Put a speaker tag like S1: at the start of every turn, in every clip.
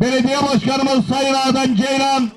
S1: Belediye Başkanımız Sayın Adem Ceylan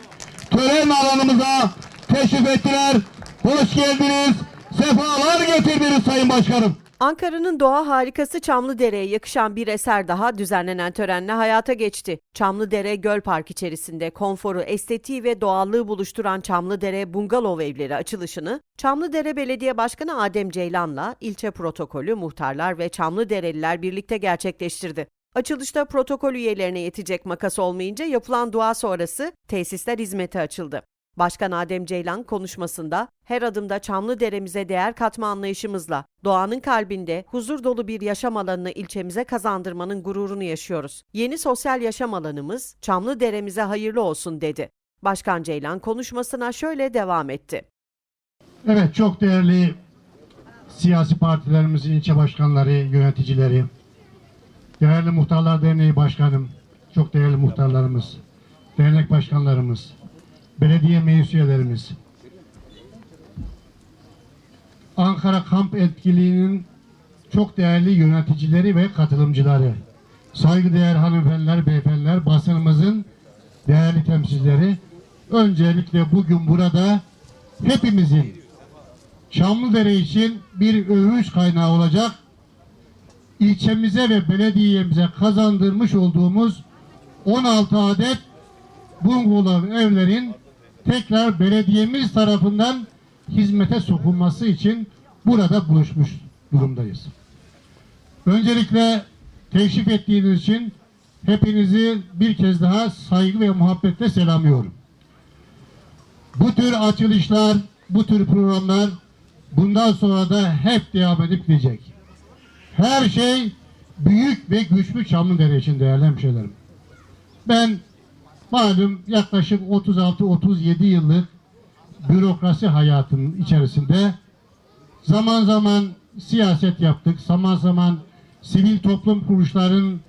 S1: tören alanımıza teşrif ettiler. Hoş geldiniz. Sefalar getirdiniz Sayın Başkanım.
S2: Ankara'nın doğa harikası Çamlıdere'ye yakışan bir eser daha düzenlenen törenle hayata geçti. Çamlıdere Göl Park içerisinde konforu, estetiği ve doğallığı buluşturan Çamlıdere Bungalov Evleri açılışını Çamlıdere Belediye Başkanı Adem Ceylan'la ilçe protokolü, muhtarlar ve Çamlıdereliler birlikte gerçekleştirdi. Açılışta protokol üyelerine yetecek makas olmayınca yapılan dua sonrası tesisler hizmete açıldı. Başkan Adem Ceylan konuşmasında her adımda Çamlıdere'mize değer katma anlayışımızla doğanın kalbinde huzur dolu bir yaşam alanını ilçemize kazandırmanın gururunu yaşıyoruz. Yeni sosyal yaşam alanımız Çamlıdere'mize hayırlı olsun dedi. Başkan Ceylan konuşmasına şöyle devam etti.
S3: Evet çok değerli siyasi partilerimizin ilçe başkanları, yöneticileri, değerli Muhtarlar Derneği Başkanım, çok değerli muhtarlarımız, dernek başkanlarımız, belediye meclis üyelerimiz, Ankara Kamp Etkiliği'nin çok değerli yöneticileri ve katılımcıları, saygıdeğer hanımefendiler, beyefendiler, basınımızın değerli temsilcileri, öncelikle bugün burada hepimizin Çamlıdere için bir övünç kaynağı olacak ilçemize ve belediyemize kazandırmış olduğumuz 16 adet bungalov evlerin tekrar belediyemiz tarafından hizmete sokulması için burada buluşmuş durumdayız. Öncelikle teşrif ettiğiniz için hepinizi bir kez daha saygı ve muhabbetle selamlıyorum. Bu tür açılışlar, bu tür programlar bundan sonra da hep devam edip gidecek. Her şey büyük ve güçlü Çamlıdere için değerli hemşehrilerim. Ben malum yaklaşık 36-37 yıllık bürokrasi hayatının içerisinde zaman zaman siyaset yaptık, zaman zaman sivil toplum kuruluşların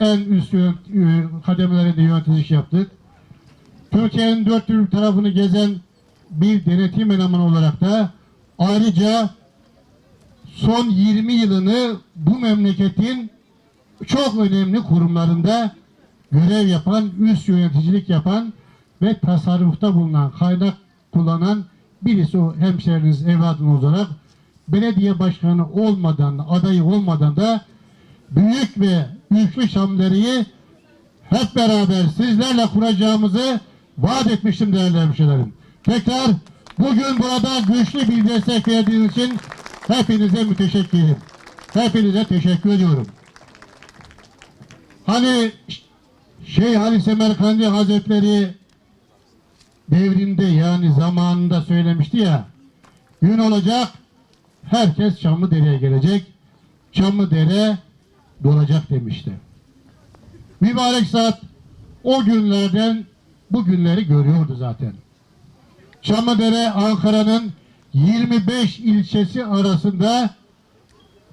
S3: en üst yönet- kademelerinde yöneticilik yaptık. Türkiye'nin dört bir tarafını gezen bir denetim elemanı olarak da ayrıca son 20 yılını bu memleketin çok önemli kurumlarında görev yapan, üst yöneticilik yapan ve tasarrufta bulunan, kaynak kullanan birisi o hemşehriniz, evladınız olarak belediye başkanı olmadan, adayı olmadan da büyük ve güçlü Şamderi'yi hep beraber sizlerle kuracağımızı vaat etmiştim değerli hemşehrilerim. Tekrar bugün burada güçlü bir destek verdiğiniz için hepinize müteşekkirim. Hepinize teşekkür ediyorum. Hani Şeyh Ali Semerkandi Hazretleri devrinde yani zamanında söylemişti ya gün olacak herkes Çamlıdere'ye gelecek Çamlıdere dolacak demişti. Mübarek saat o günlerden bu günleri görüyordu zaten. Çamlıdere Ankara'nın 25 ilçesi arasında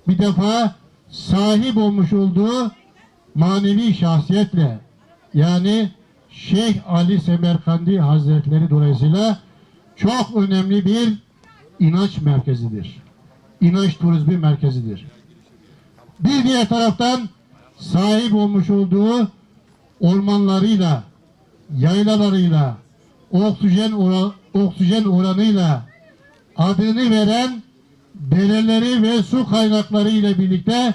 S3: bir defa sahip olmuş olduğu manevi şahsiyetle yani Şeyh Ali Semerkandi Hazretleri dolayısıyla çok önemli bir inanç merkezidir. İnanç turizmi merkezidir. Bir diğer taraftan sahip olmuş olduğu ormanlarıyla, yaylalarıyla, oksijen, ora, oksijen oranıyla adını veren dereleri ve su kaynakları ile birlikte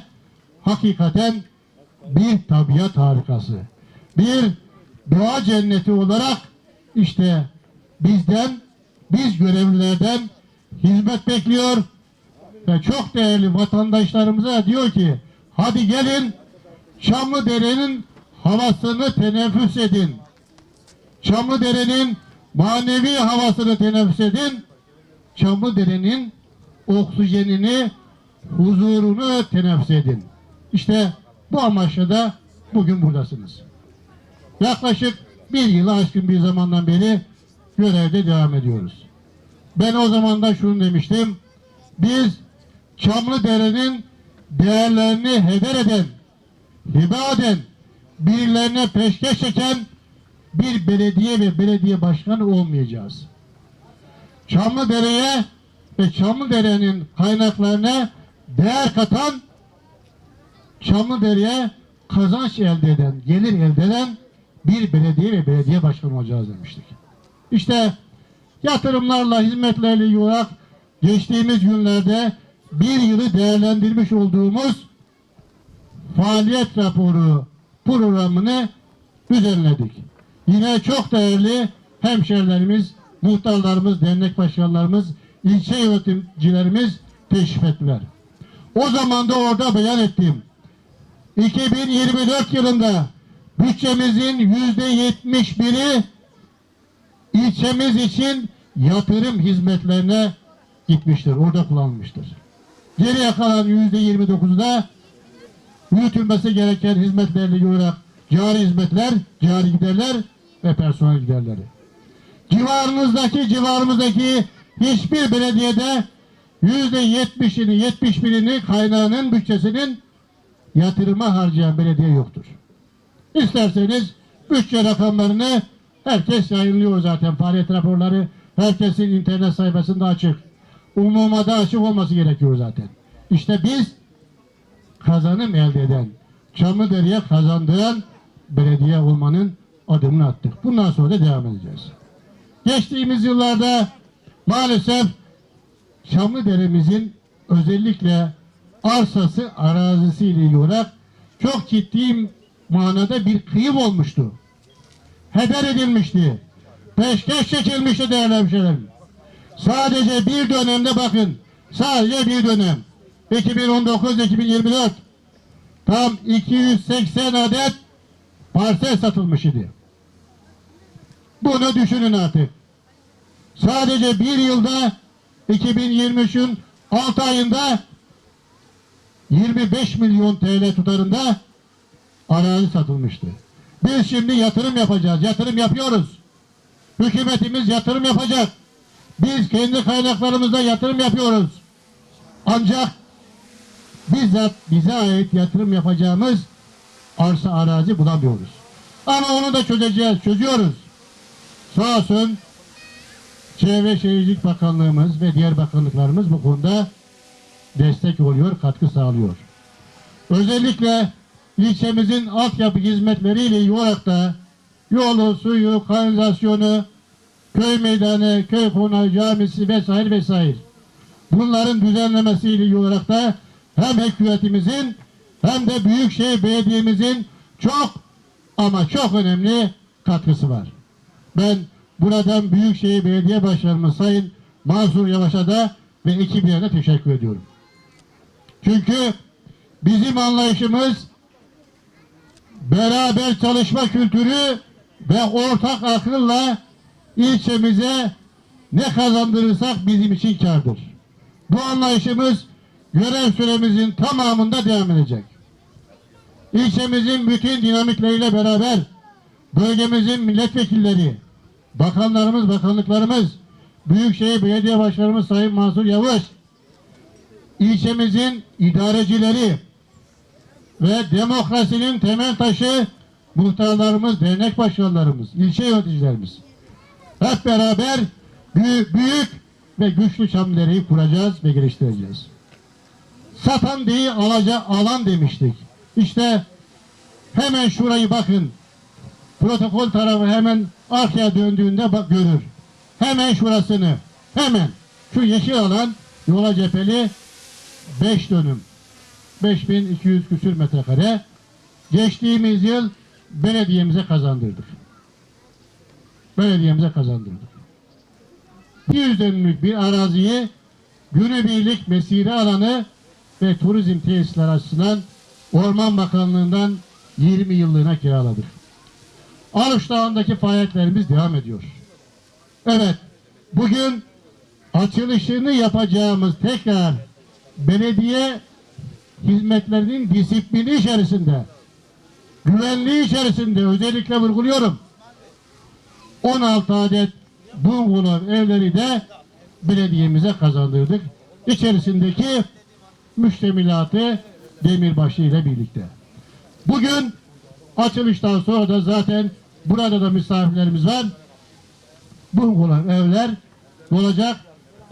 S3: hakikaten bir tabiat harikası. Bir doğa cenneti olarak işte bizden, biz görevlilerden hizmet bekliyor ve çok değerli vatandaşlarımıza diyor ki hadi gelin Çamlıdere'nin havasını teneffüs edin. Çamlıdere'nin manevi havasını teneffüs edin. Çamlıdere'nin oksijenini, huzurunu teneffüs edin. İşte bu amaçla da bugün buradasınız. Yaklaşık bir yılı aşkın bir zamandan beri görevde devam ediyoruz. Ben o zaman da şunu demiştim. Biz Çamlıdere'nin değerlerini heder eden, hibe eden, birilerine peşkeş çeken bir belediye ve belediye başkanı olmayacağız. Çamlıdere'ye ve Çamlıdere'nin kaynaklarına değer katan Çamlıdere'ye kazanç elde eden, gelir elde eden bir belediye ve belediye başkanı olacağız demiştik. İşte yatırımlarla, hizmetlerle olarak geçtiğimiz günlerde bir yılı değerlendirmiş olduğumuz faaliyet raporu programını düzenledik. Yine çok değerli hemşerilerimiz, muhtarlarımız, dernek başkanlarımız, ilçe yönetimcilerimiz teşrif ettiler. O zaman da orada beyan ettim. 2024 yılında bütçemizin yüzde yetmiş biri ilçemiz için yatırım hizmetlerine gitmiştir. Orada kullanılmıştır. Geriye kalan yüzde yirmi dokuzu da yürütülmesi gereken hizmetlerle olarak cari hizmetler, cari giderler ve personel giderleri. Civarınızdaki, civarımızdaki hiçbir belediyede yüzde yetmişini, yetmiş birini kaynağının bütçesinin yatırıma harcayan belediye yoktur. İsterseniz bütçe rakamlarını herkes yayınlıyor zaten faaliyet raporları herkesin internet sayfasında açık. Umuma da açık olması gerekiyor zaten. İşte biz kazanım elde eden, Çamlıdere'ye kazandıran belediye olmanın adımını attık. Bundan sonra da devam edeceğiz. Geçtiğimiz yıllarda maalesef Çamlıdere'mizin özellikle arsası, arazisiyle ilgili olarak çok ciddi manada bir kıyım olmuştu. Heder edilmişti. Peşkeş çekilmişti değerli hemşehrilerim. Sadece bir dönemde bakın, sadece bir dönem. 2019-2024 tam 280 adet parsel satılmış idi. Bunu düşünün artık. Sadece bir yılda 2023'ün 6 ayında 25 milyon TL tutarında arazi satılmıştı. Biz şimdi yatırım yapacağız. Yatırım yapıyoruz. Hükümetimiz yatırım yapacak. Biz kendi kaynaklarımızda yatırım yapıyoruz. Ancak bizzat bize ait yatırım yapacağımız arsa arazi bulamıyoruz. Ama onu da çözeceğiz, çözüyoruz. Sağ olsun Çevre Şehircilik Bakanlığımız ve diğer bakanlıklarımız bu konuda destek oluyor, katkı sağlıyor. Özellikle ilçemizin altyapı hizmetleriyle ilgili olarak da yolu, suyu, kanalizasyonu, köy meydanı, köy konağı, camisi vesaire vesaire. Bunların düzenlemesiyle ilgili olarak da hem hükümetimizin hem de Büyükşehir Belediye'mizin çok ama çok önemli katkısı var. Ben buradan Büyükşehir Belediye Başkanımız Sayın Mansur Yavaş'a da ve ekibine de teşekkür ediyorum. Çünkü bizim anlayışımız beraber çalışma kültürü ve ortak akılla ilçemize ne kazandırırsak bizim için kârdır. Bu anlayışımız görev süremizin tamamında devam edecek. İlçemizin bütün dinamikleriyle beraber bölgemizin milletvekilleri, bakanlarımız, bakanlıklarımız, Büyükşehir Belediye Başkanımız Sayın Mansur Yavaş, ilçemizin idarecileri ve demokrasinin temel taşı muhtarlarımız, dernek başkanlarımız, ilçe yöneticilerimiz. Hep beraber büyük, büyük ve güçlü Çamlıdere'yi kuracağız ve geliştireceğiz. Satan değil alaca alan demiştik. İşte hemen şurayı bakın. Protokol tarafı hemen arkaya döndüğünde bak görür. Hemen şurasını. Hemen. Şu yeşil alan yola cepheli 5 dönüm. 5200 küsür metrekare. Geçtiğimiz yıl belediyemize kazandırdık. Belediyemize kazandırdık. 100 dönümlük bir araziyi günübirlik mesire alanı ve turizm tesisleri açısından Orman Bakanlığı'ndan 20 yıllığına kiraladık. Arış Dağı'ndaki faaliyetlerimiz devam ediyor. Evet, bugün açılışını yapacağımız tekrar belediye hizmetlerinin disiplini içerisinde, güvenliği içerisinde özellikle vurguluyorum. 16 adet bungalov evleri de belediyemize kazandırdık. İçerisindeki müştemilatı demirbaşı ile birlikte. Bugün açılıştan sonra da zaten burada da misafirlerimiz var. Bungalov evler olacak,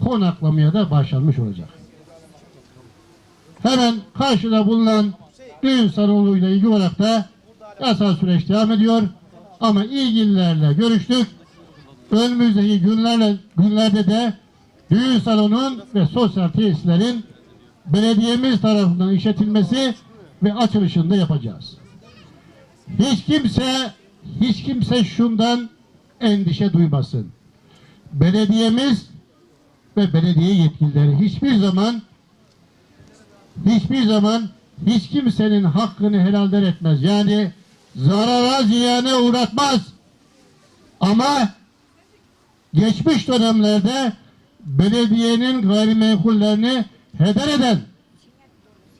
S3: konaklamaya da başlanmış olacak. Hemen karşıda bulunan düğün salonuyla ilgili olarak da yasal süreç devam ediyor. Ama ilgililerle görüştük. Önümüzdeki günlerle, günlerde de düğün salonun ve sosyal tesislerin belediyemiz tarafından işletilmesi ve açılışını da yapacağız. Hiç kimse hiç kimse şundan endişe duymasın. Belediyemiz ve belediye yetkilileri hiçbir zaman hiçbir zaman hiç kimsenin hakkını helalden etmez. Yani zarara ziyana uğratmaz. Ama geçmiş dönemlerde belediyenin gayrimenkullerini heder eden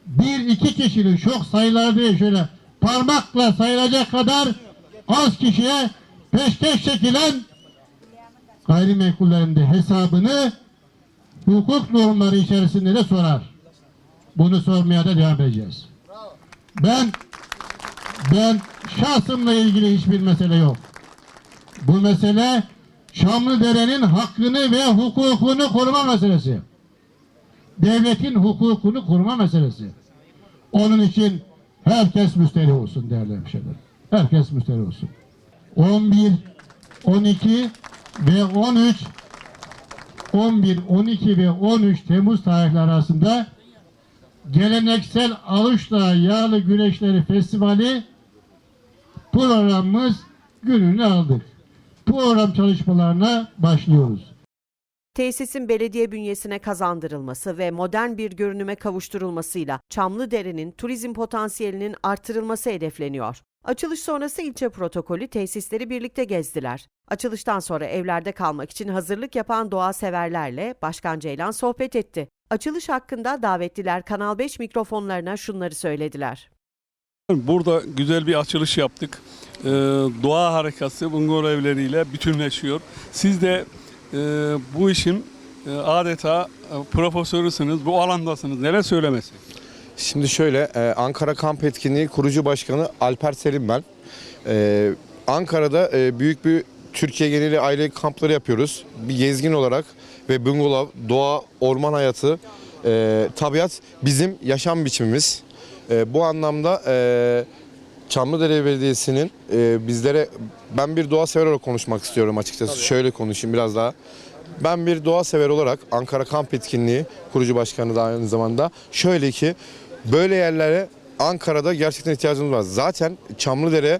S3: bir iki kişinin çok sayılar değil şöyle parmakla sayılacak kadar az kişiye peşkeş çekilen gayrimenkullerin de hesabını hukuk normları içerisinde de sorar. Bunu sormaya da devam edeceğiz. Ben ben şahsımla ilgili hiçbir mesele yok. Bu mesele Çamlıdere'nin hakkını ve hukukunu koruma meselesi. Devletin hukukunu koruma meselesi. Onun için herkes müsterih olsun değerli hemşehrilerim. Herkes müsterih olsun. 11, 12 ve 13 11, 12 ve 13 Temmuz tarihleri arasında geleneksel Alışdağ Yağlı Güreşleri Festivali programımız gününü aldık. Program çalışmalarına başlıyoruz.
S2: Tesisin belediye bünyesine kazandırılması ve modern bir görünüme kavuşturulmasıyla Çamlıdere'nin turizm potansiyelinin artırılması hedefleniyor. Açılış sonrası ilçe protokolü tesisleri birlikte gezdiler. Açılıştan sonra evlerde kalmak için hazırlık yapan doğa severlerle Başkan Ceylan sohbet etti. Açılış hakkında davetliler Kanal 5 mikrofonlarına şunları söylediler.
S4: Burada güzel bir açılış yaptık. Ee, doğa harikası bungalov evleriyle bütünleşiyor. Siz de e, bu işin e, adeta e, profesörüsünüz, bu alandasınız. Neler söylemesi?
S5: Şimdi şöyle, e, Ankara Kamp Etkinliği kurucu başkanı Alper Selim ben. E, Ankara'da e, büyük bir Türkiye geneli aile kampları yapıyoruz. Bir gezgin olarak ve bungalov, doğa, orman hayatı, e, tabiat bizim yaşam biçimimiz. E, bu anlamda e, Çamlıdere Belediyesi'nin e, bizlere, ben bir doğa sever olarak konuşmak istiyorum açıkçası. Şöyle konuşayım biraz daha. Ben bir doğa sever olarak Ankara Kamp Etkinliği kurucu başkanı da aynı zamanda şöyle ki böyle yerlere Ankara'da gerçekten ihtiyacımız var. Zaten Çamlıdere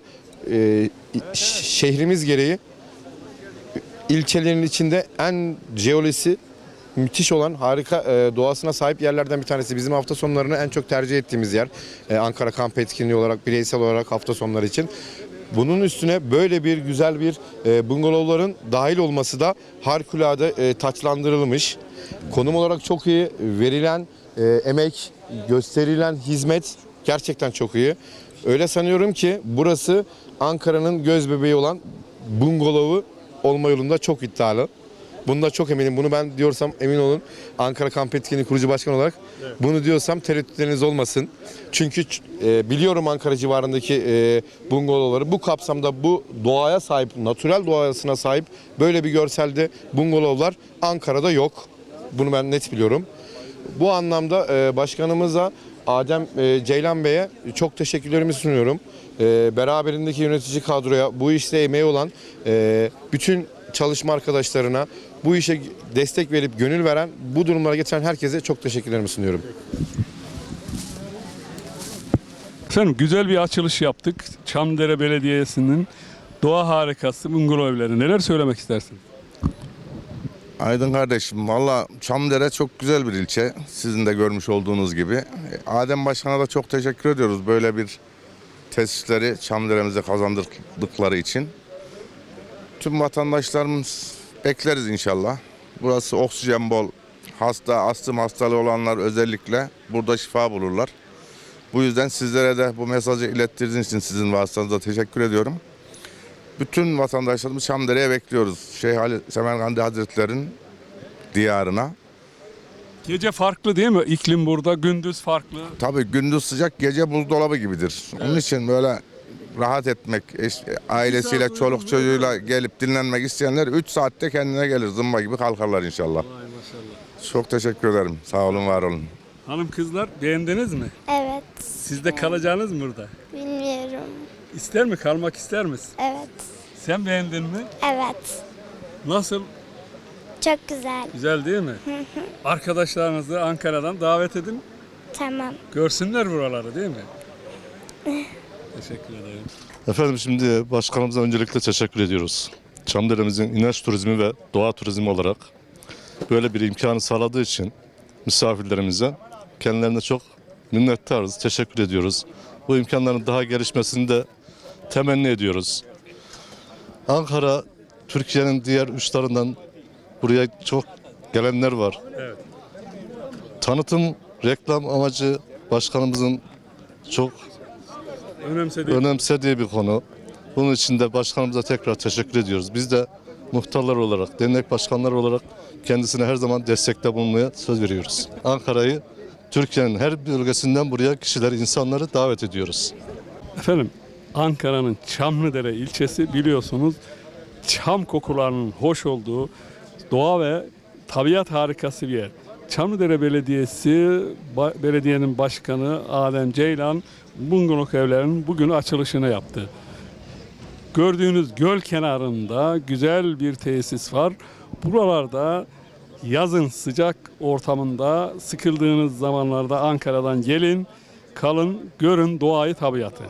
S5: e, şehrimiz gereği ilçelerin içinde en jeolojisi müthiş olan harika e, doğasına sahip yerlerden bir tanesi. Bizim hafta sonlarını en çok tercih ettiğimiz yer. E, Ankara Kamp Etkinliği olarak bireysel olarak hafta sonları için. Bunun üstüne böyle bir güzel bir e, bungalovların dahil olması da harikulade e, taçlandırılmış. Konum olarak çok iyi. Verilen e, emek, gösterilen hizmet gerçekten çok iyi. Öyle sanıyorum ki burası Ankara'nın göz bebeği olan bungalovu olma yolunda çok iddialı. Bunda çok eminim. Bunu ben diyorsam emin olun. Ankara Kamp Etkinliği kurucu başkan olarak bunu diyorsam tereddütleriniz olmasın. Çünkü e, biliyorum Ankara civarındaki e, bungalovları. Bu kapsamda bu doğaya sahip, natürel doğasına sahip böyle bir görselde bungalovlar Ankara'da yok. Bunu ben net biliyorum. Bu anlamda e, başkanımıza Adem e, Ceylan Bey'e çok teşekkürlerimi sunuyorum. E, beraberindeki yönetici kadroya, bu işte emeği olan e, bütün çalışma arkadaşlarına, bu işe destek verip gönül veren, bu durumlara getiren herkese çok teşekkürlerimi sunuyorum.
S4: Efendim güzel bir açılış yaptık. Çamdere Belediyesi'nin doğa harikası bungalov evleri. Neler söylemek istersin?
S6: Aydın kardeşim valla Çamdere çok güzel bir ilçe. Sizin de görmüş olduğunuz gibi. Adem Başkan'a da çok teşekkür ediyoruz böyle bir tesisleri Çamdere'mize kazandırdıkları için. Tüm vatandaşlarımız bekleriz inşallah. Burası oksijen bol. Hasta, astım hastalığı olanlar özellikle burada şifa bulurlar. Bu yüzden sizlere de bu mesajı ilettirdiğiniz için sizin vasıtanızda teşekkür ediyorum. Bütün vatandaşlarımız Çamdere'ye bekliyoruz. Şeyh Ali Semerkandi Hazretleri'nin diyarına.
S4: Gece farklı değil mi? İklim burada, gündüz farklı.
S6: Tabii gündüz sıcak, gece buzdolabı gibidir. Onun için böyle rahat etmek, ailesiyle, çoluk çocuğuyla gelip dinlenmek isteyenler 3 saatte kendine gelir. Zımba gibi kalkarlar inşallah. Çok teşekkür ederim. Sağ olun, var olun.
S4: Hanım kızlar beğendiniz mi?
S7: Evet.
S4: Siz de kalacağınız mı burada?
S7: Bilmiyorum.
S4: İster mi? Kalmak ister misin?
S7: Evet.
S4: Sen beğendin mi?
S7: Evet.
S4: Nasıl?
S7: Çok güzel.
S4: Güzel değil mi? Arkadaşlarınızı Ankara'dan davet edin.
S7: Tamam.
S4: Görsünler buraları değil mi? Teşekkür ederim.
S8: Efendim şimdi başkanımıza öncelikle teşekkür ediyoruz. Çamdere'mizin inanç turizmi ve doğa turizmi olarak böyle bir imkanı sağladığı için misafirlerimize kendilerine çok minnettarız, teşekkür ediyoruz. Bu imkanların daha gelişmesini de temenni ediyoruz. Ankara, Türkiye'nin diğer uçlarından buraya çok gelenler var.
S4: Evet.
S8: Tanıtım, reklam amacı başkanımızın çok
S4: Önemsediğim
S8: önemsediği bir konu. Bunun için de başkanımıza tekrar teşekkür ediyoruz. Biz de muhtarlar olarak, dernek başkanları olarak kendisine her zaman destekte bulunmaya söz veriyoruz. Ankara'yı Türkiye'nin her bölgesinden buraya kişileri, insanları davet ediyoruz.
S4: Efendim Ankara'nın Çamlıdere ilçesi biliyorsunuz çam kokularının hoş olduğu doğa ve tabiat harikası bir yer. Çamlıdere Belediyesi belediyenin başkanı Adem Ceylan bungalov evlerinin bugün açılışını yaptı. Gördüğünüz göl kenarında güzel bir tesis var. Buralarda yazın sıcak ortamında sıkıldığınız zamanlarda Ankara'dan gelin, kalın, görün doğayı, tabiatı.